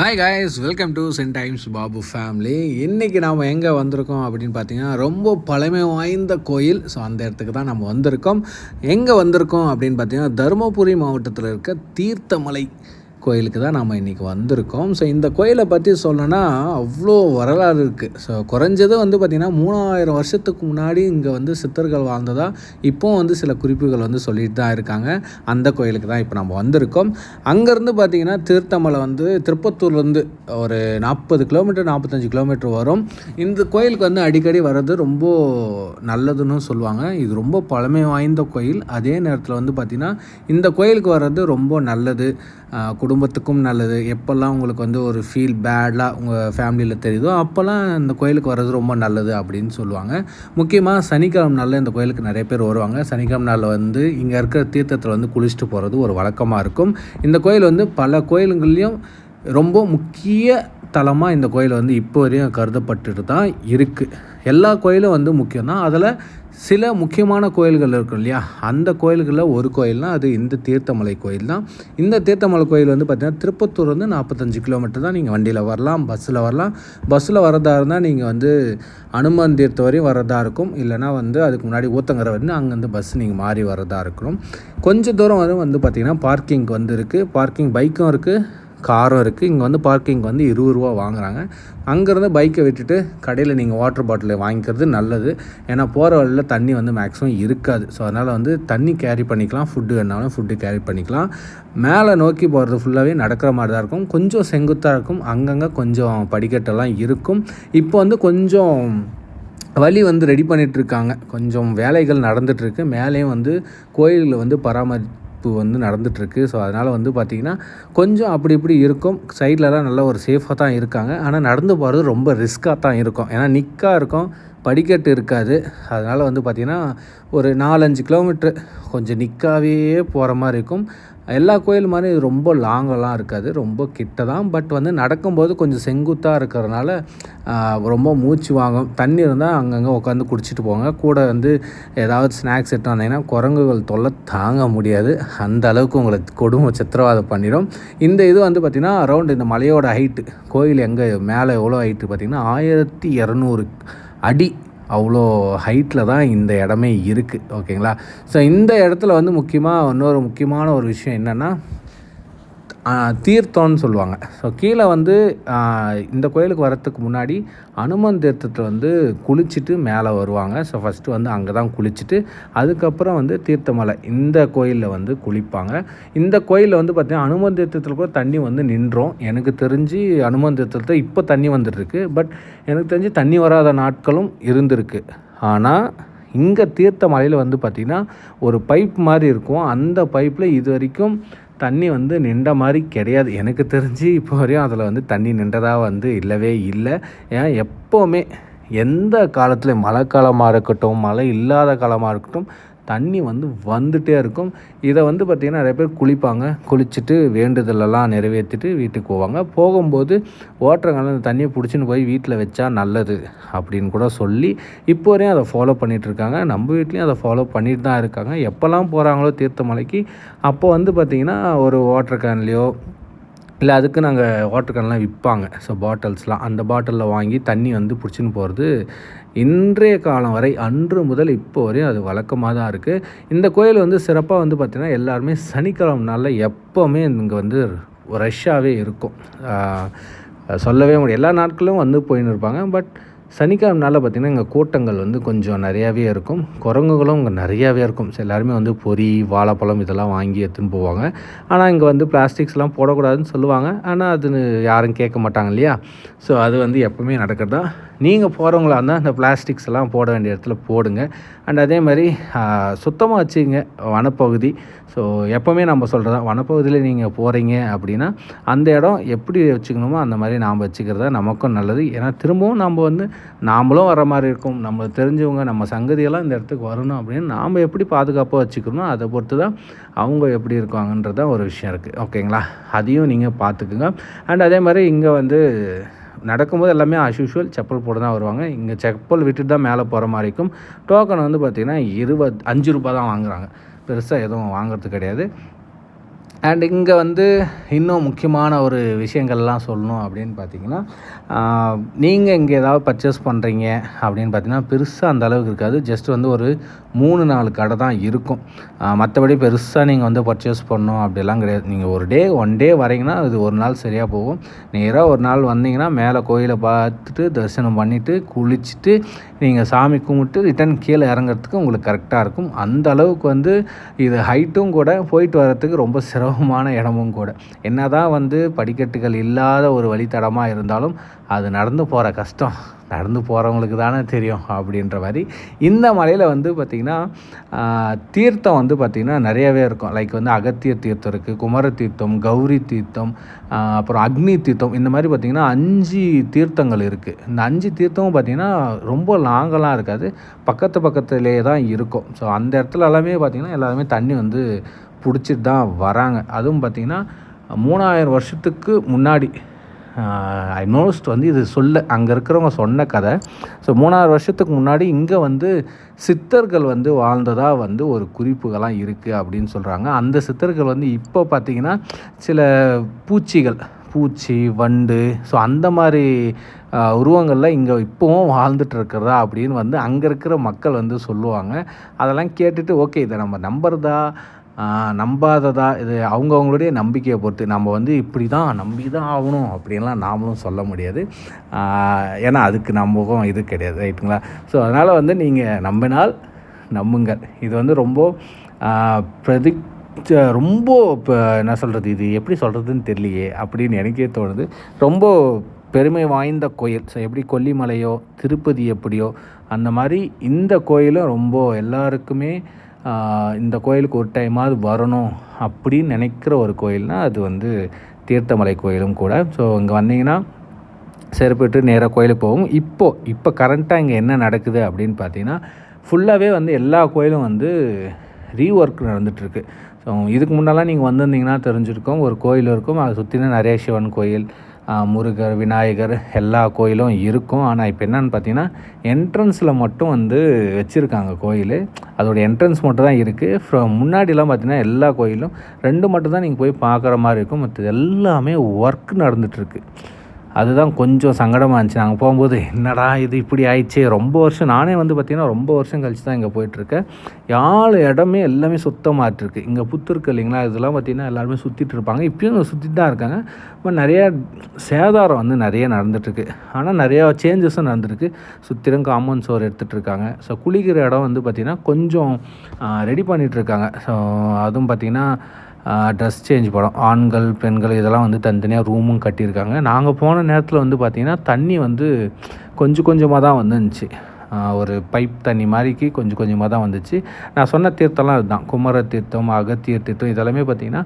Hi guys welcome to cent times Babu family இன்றைக்கி நாம் எங்கே வந்திருக்கோம் அப்படின்னு பார்த்தீங்கன்னா ரொம்ப பழமை வாய்ந்த கோயில். ஸோ அந்த இடத்துக்கு தான் நம்ம வந்திருக்கோம். எங்கே வந்திருக்கோம் அப்படின்னு பார்த்தீங்கன்னா தருமபுரி மாவட்டத்தில் இருக்க தீர்த்தமலை. கோயிலுக்கு தான் நாம் இன்றைக்கி வந்திருக்கோம். ஸோ இந்த கோயிலை பற்றி சொல்லணும்னா அவ்வளோ வரலாறு இருக்குது ஸோ குறைஞ்சது வந்து பார்த்திங்கன்னா மூணாயிரம் வருஷத்துக்கு முன்னாடி இங்கே வந்து சித்தர்கள் வாழ்ந்ததாக இப்போவும் வந்து சில குறிப்புகள் வந்து சொல்லிட்டு தான் இருக்காங்க. அந்த கோயிலுக்கு தான் இப்போ நம்ம வந்திருக்கோம். அங்கேருந்து பார்த்திங்கன்னா திருத்தமலை வந்து திருப்பத்தூர்லேருந்து ஒரு நாற்பது கிலோமீட்டர் நாற்பத்தஞ்சு கிலோமீட்டர் வரும். இந்த கோயிலுக்கு வந்து அடிக்கடி வர்றது ரொம்ப நல்லதுன்னு சொல்லுவாங்க. இது ரொம்ப பழமை வாய்ந்த கோயில். அதே நேரத்தில் வந்து பார்த்திங்கன்னா இந்த கோயிலுக்கு வர்றது ரொம்ப நல்லது. குடும்பத்துக்கும் நல்லது. எப்போல்லாம் உங்களுக்கு வந்து ஒரு ஃபீல் பேடாக உங்கள் ஃபேமிலியில் தெரியுதோ அப்போல்லாம் இந்த கோயிலுக்கு வர்றது ரொம்ப நல்லது அப்படின்னு சொல்லுவாங்க. முக்கியமாக சனிக்கிழமை நாளில் இந்த கோயிலுக்கு நிறைய பேர் வருவாங்க. சனிக்கிழமை நாளில் வந்து இங்கே இருக்கிற தீர்த்தத்தில் வந்து குளிச்சுட்டு போகிறது ஒரு வழக்கமாக இருக்கும். இந்த கோயில் வந்து பல கோயிலுங்கள்லேயும் ரொம்ப முக்கிய தலமாக இந்த கோயில் வந்து இப்போ வரையும் கருதப்பட்டுட்டு தான் இருக்குது எல்லா கோயிலும் வந்து முக்கியம் தான் அதில் சில முக்கியமான கோயில்கள் இருக்கும் இல்லையா? அந்த கோயில்களில் ஒரு கோயில்னால் அது இந்த தீர்த்தமலை கோயில் தான் இந்த தீர்த்தமலை கோயில் வந்து பார்த்திங்கன்னா திருப்பத்தூர் வந்து நாற்பத்தஞ்சு கிலோமீட்டர் தான் நீங்கள் வண்டியில் வரலாம் பஸ்ஸில் வரலாம். பஸ்ஸில் வரதா இருந்தால் நீங்கள் வந்து அனுமன் தீர்த்த வரையும் வரதா இருக்கும். இல்லைனா வந்து அதுக்கு முன்னாடி ஊத்தங்கரை வந்து அங்கேருந்து பஸ் நீங்கள் மாறி வரதா இருக்கணும். கொஞ்சம் தூரம் வரும் வந்து பார்த்திங்கன்னா பார்க்கிங் வந்து இருக்குது பார்க்கிங் பைக்கும் இருக்குது காரும் இருக்குது இங்கே வந்து பார்க்கிங் வந்து இருபது ரூபா வாங்குறாங்க. அங்கேருந்து பைக்கை விட்டுட்டு கடையில் நீங்கள் வாட்டர் பாட்டில் வாங்கிக்கிறது நல்லது. ஏன்னா போகிற வழியில் தண்ணி வந்து மேக்ஸிமம் இருக்காது. ஸோ அதனால் வந்து தண்ணி கேரி பண்ணிக்கலாம். ஃபுட்டு வேணாலும் ஃபுட்டு கேரி பண்ணிக்கலாம். மேலே நோக்கி போகிறது ஃபுல்லாகவே நடக்கிற மாதிரி தான் இருக்கும். கொஞ்சம் செங்குத்தாக இருக்கும். அங்கங்கே கொஞ்சம் படிக்கட்டெல்லாம் இருக்கும். இப்போ வந்து கொஞ்சம் வழி வந்து ரெடி பண்ணிகிட்ருக்காங்க கொஞ்சம் வேலைகள் நடந்துகிட்ருக்கு மேலேயும் வந்து கோயிலில் வந்து பராமரிப்பு வந்து நடந்துகிட்ருக்கு ஸோ அதனால் வந்து பார்த்திங்கன்னா கொஞ்சம் அப்படி இப்படி இருக்கும். சைட்லலாம் நல்ல ஒரு சேஃபாக தான் இருக்காங்க. ஆனால் நடந்து போகிறது ரொம்ப ரிஸ்க்காக தான் இருக்கும். ஏன்னா நிக்காக இருக்கும் படிக்கட்டு இருக்காது. அதனால் வந்து பார்த்திங்கன்னா ஒரு நாலஞ்சு கிலோமீட்ரு கொஞ்சம் நிற்காவே போகிற மாதிரி இருக்கும். எல்லா கோயில் மாதிரி இது ரொம்ப லாங்கெல்லாம் இருக்காது ரொம்ப கிட்ட தான் பட் வந்து நடக்கும்போது கொஞ்சம் செங்குத்தாக இருக்கிறதுனால ரொம்ப மூச்சு வாங்கும் தண்ணி இருந்தால் அங்கங்கே உட்காந்து குடிச்சிட்டு போங்க. கூட வந்து ஏதாவது ஸ்நாக்ஸ் எடுத்து வந்தீங்கன்னா குரங்குகள் தொல்லை தாங்க முடியாது. அந்த அளவுக்கு உங்களை கொடுமை சித்திரவாதம் பண்ணிடும். இந்த இது வந்து பார்த்திங்கன்னா அரௌண்ட் இந்த மலையோட ஹைட்டு கோயில் எங்கே மேலே எவ்வளோ ஹைட்டு பார்த்திங்கன்னா ஆயிரத்தி இரநூறு அடி அவ்வளோ ஹைட்டில் தான் இந்த இடமே இருக்குது ஓகேங்களா ஸோ இந்த இடத்துல வந்து முக்கியமாக இன்னொரு முக்கியமான ஒரு விஷயம் என்னென்னா தீர்த்தம்னு சொல்லுவாங்க. ஸோ கீழே வந்து இந்த கோயிலுக்கு வரத்துக்கு முன்னாடி அனுமன் தீர்த்தத்தில் வந்து குளிச்சுட்டு மேலே வருவாங்க. ஸோ ஃபஸ்ட்டு வந்து அங்கே தான் குளிச்சுட்டு அதுக்கப்புறம் வந்து தீர்த்தமலை இந்த கோயிலில் வந்து குளிப்பாங்க. இந்த கோயிலில் வந்து பார்த்திங்கன்னா அனுமன் தீர்த்தத்தில் கூட தண்ணி வந்து நின்றோம். எனக்கு தெரிஞ்சு அனுமன் தீர்த்தத்தில் இப்போ தண்ணி வந்துட்டுருக்கு. பட் எனக்கு தெரிஞ்சு தண்ணி வராத நாட்களும் இருந்திருக்கு. ஆனால் இங்கே தீர்த்த மலையில் வந்து பார்த்திங்கன்னா ஒரு பைப் மாதிரி இருக்கும். அந்த பைப்பில் இது வரைக்கும் தண்ணி வந்து நின்ற மாதிரி கிடையாது. எனக்கு தெரிஞ்சு இப்போ வரையும் அதில் வந்து தண்ணி நின்றதாக வந்து இல்லவே இல்லை. ஏன்? எப்போவுமே எந்த காலத்தில் மழை காலமாக இருக்கட்டும் மழை இல்லாத காலமாக இருக்கட்டும் தண்ணி வந்து வந்துட்டே இருக்கும். இதை வந்து பார்த்திங்கன்னா நிறைய பேர் குளிப்பாங்க. குளிச்சுட்டு வேண்டுதலெல்லாம் நிறைவேற்றிட்டு வீட்டுக்கு போவாங்க. போகும்போது ஓட்டுறவங்க அந்த தண்ணியை பிடிச்சின்னு போய் வீட்டில் வச்சா நல்லது அப்படின்னு கூட சொல்லி இப்போ வரையும் அதை ஃபாலோ பண்ணிகிட்ருக்காங்க நம்ம வீட்லேயும் அதை ஃபாலோ பண்ணிட்டு தான் இருக்காங்க. எப்போல்லாம் போகிறாங்களோ தீர்த்தமலைக்கு அப்போ வந்து பார்த்திங்கன்னா ஒரு வாட்டர் கேன்லேயோ இல்லை அதுக்கு நாங்கள் வாட்டர் கேன்லாம் விற்பாங்க. ஸோ பாட்டில்ஸ்லாம் அந்த பாட்டிலில் வாங்கி தண்ணி வந்து பிடிச்சின்னு போகிறது இன்றைய காலம் வரை அன்று முதல் இப்போ வரையும் அது வழக்கமாக தான் இருக்குது இந்த கோயில் வந்து சிறப்பாக வந்து பார்த்திங்கன்னா எல்லாருமே சனிக்கிழமை நாளில் எப்போவுமே இங்கே வந்து ரஷ்ஷாகவே இருக்கும். சொல்லவே முடியும் எல்லா நாட்களும் வந்து போயின்னு இருப்பாங்க. பட் சனிக்கிழமனால பார்த்திங்கன்னா இங்கே கூட்டங்கள் வந்து கொஞ்சம் நிறையாவே இருக்கும். குரங்குகளும் இங்கே நிறையாவே இருக்கும். ஸோ எல்லாருமே வந்து பொரி வாழைப்பழம் இதெல்லாம் வாங்கி எடுத்துன்னு போவாங்க. ஆனால் இங்கே வந்து பிளாஸ்டிக்ஸ்லாம் போடக்கூடாதுன்னு சொல்லுவாங்க. ஆனால் அது யாரும் கேட்க மாட்டாங்க இல்லையா? ஸோ அது வந்து எப்பவுமே நடக்கிறதா நீங்கள் போகிறவங்களா இருந்தால் அந்த பிளாஸ்டிக்ஸ் எல்லாம் போட வேண்டிய இடத்துல போடுங்க. அண்ட் அதே மாதிரி சுத்தமாக வச்சுங்க வனப்பகுதி. ஸோ எப்போவுமே நம்ம சொல்கிறதா வனப்பகுதியில் நீங்கள் போகிறீங்க அப்படின்னா அந்த இடம் எப்படி வச்சுக்கணுமோ அந்த மாதிரி நாம் வச்சுக்கிறதா நமக்கும் நல்லது. ஏன்னா திரும்பவும் நம்ம வந்து நாமளும் வர மாதிரி இருக்கும். நம்ம தெரிஞ்சவங்க நம்ம சங்கதியெல்லாம் இந்த இடத்துக்கு வரணும் அப்படின்னு நாம் எப்படி பாதுகாப்பாக வச்சுக்கணும் அதை பொறுத்து தான் அவங்க எப்படி இருக்காங்கன்றது தான் ஒரு விஷயம் இருக்குது ஓகேங்களா? அதையும் நீங்கள் பார்த்துக்குங்க அண்ட் அதே மாதிரி இங்கே வந்து நடக்கும்போது எல்லாமே அஸ்யூஷுவல் செப்பல் போட்டு தான் வருவாங்க. இங்கே செப்பல் விட்டுட்டு தான் மேலே போகிற மாதிரி இருக்கும். டோக்கன் வந்து பார்த்திங்கன்னா இருபது அஞ்சு ரூபா தான் வாங்குறாங்க. பெருசாக எதுவும் வாங்குறது கிடையாது. அண்ட் இங்கே வந்து இன்னும் முக்கியமான ஒரு விஷயங்கள்லாம் சொல்லணும் அப்படின்னு பார்த்தீங்கன்னா நீங்கள் இங்கே ஏதாவது பர்ச்சேஸ் பண்ணுறீங்க அப்படின்னு பார்த்தீங்கன்னா பெருசாக அந்த அளவுக்கு இருக்காது. ஜஸ்ட் வந்து ஒரு மூணு நாலு கடை தான் இருக்கும். மற்றபடி பெருசாக நீங்கள் வந்து பர்ச்சேஸ் பண்ணணும் அப்படிலாம் கிடையாது. நீங்கள் ஒரு டே ஒன் டே வரீங்கன்னா அது ஒரு நாள் சரியாக போகும். நேராக ஒரு நாள் வந்தீங்கன்னா மேலே கோயிலை பார்த்துட்டு தரிசனம் பண்ணிவிட்டு குளிச்சுட்டு நீங்கள் சாமி கும்பிட்டு ரிட்டன் கீழே இறங்குறதுக்கு உங்களுக்கு கரெக்டாக இருக்கும். அந்த அளவுக்கு வந்து இது ஹைட்டும் கூட போயிட்டு வரத்துக்கு ரொம்ப சுலபமான இடமும் கூட. என்ன தான் வந்து படிக்கட்டுகள் இல்லாத ஒரு வழித்தடமாக இருந்தாலும் அது நடந்து போகிற கஷ்டம். நடந்து போகிறவங்களுக்கு தானே தெரியும் அப்படின்ற மாதிரி. இந்த மலையில் வந்து பார்த்திங்கன்னா தீர்த்தம் வந்து பார்த்திங்கன்னா நிறையவே இருக்கும். லைக் வந்து அகத்திய தீர்த்தம் இருக்குது குமர தீர்த்தம் கௌரி தீர்த்தம் அப்புறம் அக்னி தீர்த்தம். இந்த மாதிரி பார்த்திங்கன்னா அஞ்சு தீர்த்தங்கள் இருக்குது இந்த அஞ்சு தீர்த்தமும் பார்த்திங்கன்னா ரொம்ப லாங்கெல்லாம் இருக்காது. பக்கத்து பக்கத்துலேயே தான் இருக்கும். ஸோ அந்த இடத்துல எல்லாமே பார்த்திங்கன்னா எல்லாருமே தண்ணி வந்து பிடிச்சிட்டு தான் வராங்க. அதுவும் பார்த்திங்கன்னா மூணாயிரம் வருஷத்துக்கு முன்னாடி ஐ மோஸ்ட் வந்து இது சொல்ல அங்கே இருக்கிறவங்க சொன்ன கதை. ஸோ மூணாறு வருஷத்துக்கு முன்னாடி இங்கே வந்து சித்தர்கள் வந்து வாழ்ந்ததாக வந்து ஒரு குறிப்புகள்லாம் இருக்குது அப்படின்னு சொல்கிறாங்க அந்த சித்தர்கள் வந்து இப்போ பார்த்திங்கன்னா சில பூச்சிகள் பூச்சி வண்டு ஸோ அந்த மாதிரி உருவங்களில் இங்கே இப்போவும் வாழ்ந்துட்டு இருக்கிறதா அப்படின்னு வந்து அங்கே இருக்கிற மக்கள் வந்து சொல்லுவாங்க. அதெல்லாம் கேட்டுட்டு ஓகே இதை நம்ம நம்புறதா? நம்பாததா இது அவங்கவுங்களுடைய நம்பிக்கையை பொறுத்து. நம்ம வந்து இப்படி தான் நம்பி தான் ஆகணும் அப்படின்லாம் நாமளும் சொல்ல முடியாது. ஏன்னா அதுக்கு நம்பகம் இது கிடையாது ரைட்டுங்களா? ஸோ அதனால் வந்து நீங்கள் நம்பினால் நம்புங்கள். இது வந்து ரொம்ப பிரதி ரொம்ப இப்போ என்ன சொல்கிறது இது எப்படி சொல்கிறதுன்னு தெரியலையே அப்படின்னு எனக்கே தோணுது. ரொம்ப பெருமை வாய்ந்த கோயில். ஸோ எப்படி கொல்லிமலையோ திருப்பதி எப்படியோ அந்த மாதிரி இந்த கோயிலும் ரொம்ப எல்லாருக்குமே இந்த கோயிலுக்கு ஒரு டைமாவது வரணும் அப்படின்னு நினைக்கிற ஒரு கோயில்னால் அது வந்து தீர்த்தமலை கோயிலும் கூட. ஸோ இங்கே வந்தீங்கன்னா செருப்பிட்டு நேராக கோயிலுக்கு போகும் இப்போது இப்போ கரண்ட்டாக இங்கே என்ன நடக்குது அப்படின்னு பார்த்தீங்கன்னா ஃபுல்லாகவே வந்து எல்லா கோயிலும் வந்து ரீஒர்க் நடந்துகிட்ருக்கு ஸோ இதுக்கு முன்னெல்லாம் நீங்கள் வந்திருந்தீங்கன்னா தெரிஞ்சிருக்கோம். ஒரு கோயில் இருக்கும். அதை சுற்றினா நிறைய சிவன் கோயில் முருகர் விநாயகர் எல்லா கோயிலும் இருக்கும். ஆனால் இப்போ என்னென்னு பார்த்தீங்கன்னா என்ட்ரன்ஸில் மட்டும் வந்து வச்சுருக்காங்க கோயில். அதோடய என்ட்ரன்ஸ் மட்டும் தான் இருக்குது ஃப்ரம் முன்னாடிலாம் பார்த்தீங்கன்னா எல்லா கோயிலும் ரெண்டு மட்டும் தான் நீங்கள் போய் பார்க்குற மாதிரி இருக்கும். மற்ற எல்லாமே ஒர்க் நடந்துகிட்ருக்கு அதுதான் கொஞ்சம் சங்கடமாக இருந்துச்சு. நாங்கள் போகும்போது என்னடா இது இப்படி ஆயிடுச்சு? ரொம்ப வருஷம் நானே வந்து பார்த்திங்கன்னா ரொம்ப வருஷம் கழிச்சு தான் இங்கே போயிட்டுருக்கேன். யாழ் இடமே எல்லாமே சுத்தமாக இருக்குது இங்கே புத்து இல்லைங்களா? இதெல்லாம் பார்த்திங்கன்னா எல்லாருமே சுற்றிட்டு இருப்பாங்க. இப்பயும் சுற்றிட்டு தான் இருக்காங்க. இப்போ நிறையா சேதாரம் வந்து நிறைய நடந்துட்டுருக்கு. ஆனால் நிறையா சேஞ்சஸும் நடந்துருக்கு சுற்றிலும் காம்பவுண்ட் சோர் எடுத்துகிட்டு இருக்காங்க. ஸோ குளிக்கிற இடம் வந்து பார்த்திங்கன்னா கொஞ்சம் ரெடி பண்ணிகிட்ருக்காங்க ஸோ அதுவும் பார்த்திங்கன்னா ட்ரெஸ் சேஞ்ச் படம். ஆண்கள் பெண்கள் இதெல்லாம் வந்து தனித்தனியாக ரூமும் கட்டியிருக்காங்க. நாங்கள் போன நேரத்தில் வந்து பார்த்திங்கன்னா தண்ணி வந்து கொஞ்சம் கொஞ்சமாக தான் வந்துருந்துச்சு. ஒரு பைப் தண்ணி மாதிரிக்கு கொஞ்சம் கொஞ்சமாக தான் வந்துச்சு. நான் சொன்ன தீர்த்தம்லாம் அதுதான். குமர தீர்த்தம் அகத்திய தீர்த்தம் இதெல்லாமே பார்த்திங்கன்னா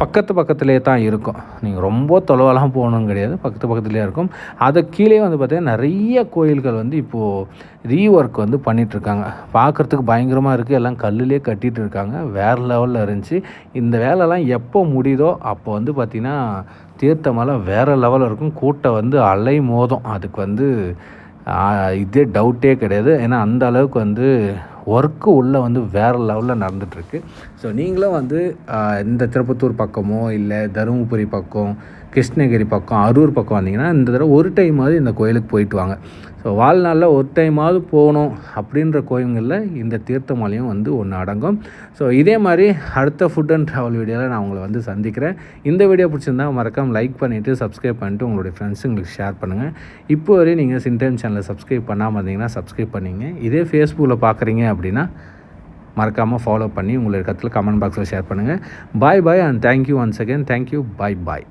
பக்கத்து பக்கத்துலேயே தான் இருக்கும். நீங்கள் ரொம்ப தொலைவெல்லாம் போகணும் கிடையாது. பக்கத்து பக்கத்துலேயே இருக்கும். அதை கீழே வந்து பார்த்திங்கன்னா நிறைய கோயில்கள் வந்து இப்போது ரீஒர்க் வந்து பண்ணிகிட்ருக்காங்க பார்க்குறதுக்கு பயங்கரமாக இருக்குது எல்லாம் கல்லுலேயே கட்டிகிட்டு இருக்காங்க. வேறு லெவலில் இருந்துச்சு. இந்த வேலைலாம் எப்போ முடியுதோ அப்போ வந்து பார்த்திங்கன்னா தீர்த்தமெல்லாம் வேறு லெவலில் இருக்கும். கூட்டம் வந்து அலை மோதும் அதுக்கு வந்து இதே டவுட்டே கிடையாது. ஏன்னா அந்த அளவுக்கு வந்து ஒர்க்கு உள்ளே வந்து வேறு லெவலில் நடந்துகிட்ருக்கு ஸோ நீங்களும் வந்து இந்த திருப்பத்தூர் பக்கமோ இல்லை தருமபுரி பக்கம் கிருஷ்ணகிரி பக்கம் அரூர் பக்கம் வந்தீங்கன்னா இந்த தடவை ஒரு டைமாவது இந்த கோயிலுக்கு போயிட்டு வாங்க. ஸோ வாழ்நாளில் ஒரு டைமாவது போகணும் அப்படின்ற கோயில்களில் இந்த தீர்த்தமலையும் வந்து ஒன்று அடங்கும். ஸோ இதே மாதிரி அடுத்த ஃபுட் அண்ட் ட்ராவல் வீடியோவில் நான் உங்களை வந்து சந்திக்கிறேன். இந்த வீடியோ பிடிச்சிருந்தா மறக்காமல் லைக் பண்ணிவிட்டு சப்ஸ்கிரைப் பண்ணிட்டு உங்களுடைய ஃப்ரெண்ட்ஸுங்களுக்கு ஷேர் பண்ணுங்கள் இப்போ வரையும் நீங்கள் சின்டைம் சேனலை சப்ஸ்கிரைப் பண்ணாமல் இருந்தீங்கன்னா சப்ஸ்கிரைப் பண்ணிங்க. இதே ஃபேஸ்புக்கில் பார்க்குறீங்க அப்படின்னா மறக்காமல் ஃபாலோ பண்ணி உங்களுடைய கருத்தில் கமெண்ட் பாக்ஸில் ஷேர் பண்ணுங்கள் bye bye and thank you once again thank you bye bye